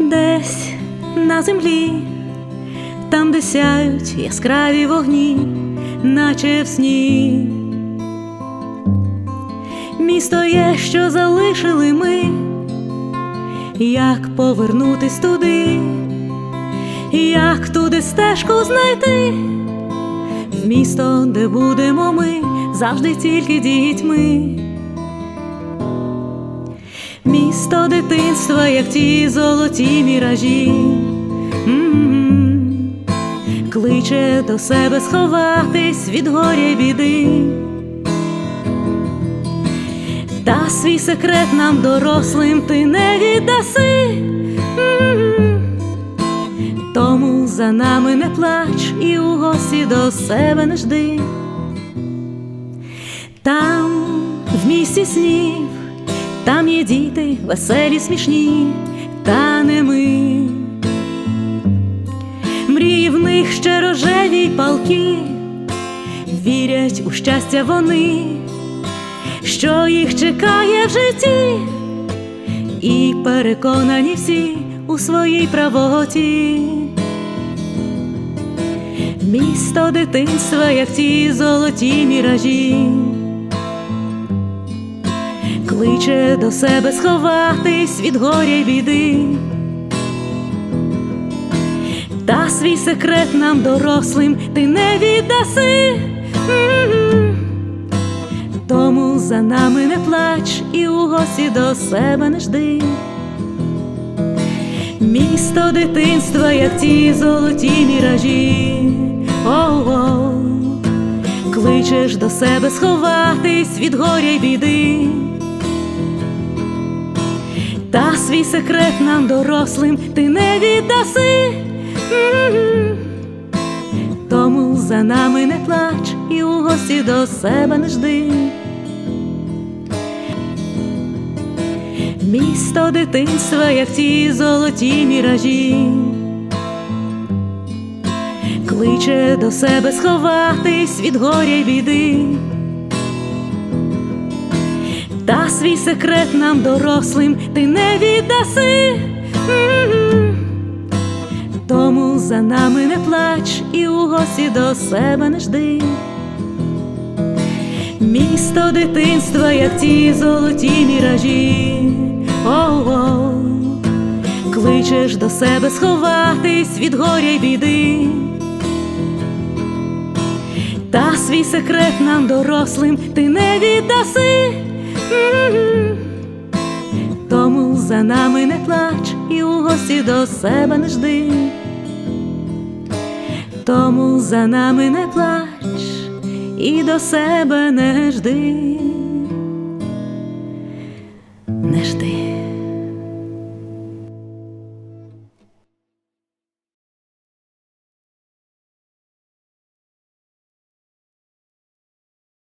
Десь на землі, там, де сяють яскраві вогні, наче в сні. Місто є, що залишили ми, як повернутись туди, як туди стежку знайти, в місто, де будемо ми, завжди тільки дітьми. Місто дитинства, як ті золоті міражі, М-м-м. кличе до себе сховатись від горя біди. Та свій секрет нам дорослим ти не віддаси. Тому за нами не плач і у гості до себе не жди. Там, в місті снів, там є діти, веселі, смішні, та не ми. Мрії в них ще рожеві й палки, вірять у щастя вони, що їх чекає в житті, і переконані всі у своїй правоті. Місто дитинства, як ті золоті міражі кличе до себе сховатись від горя й біди. Та свій секрет нам дорослим ти не віддаси. Тому за нами не плач і у гості до себе не жди. Місто дитинства, як ті золоті міражі. О-о, кличеш до себе сховатись від горя й біди. Свій секрет нам дорослим ти не віддаси. Тому за нами не плач і у гості до себе не жди. Місто дитинства, як ті золоті міражі, кличе до себе сховатись від горя й біди. Та свій секрет нам дорослим ти не віддаси. Тому за нами не плач і у гості до себе не жди. Місто дитинства, як ті золоті міражі. О-о, кличеш до себе сховатись від горя й біди. Та свій секрет нам дорослим ти не віддаси. Тому за нами не плач і у гості до себе не жди. Тому за нами не плач і до себе не жди.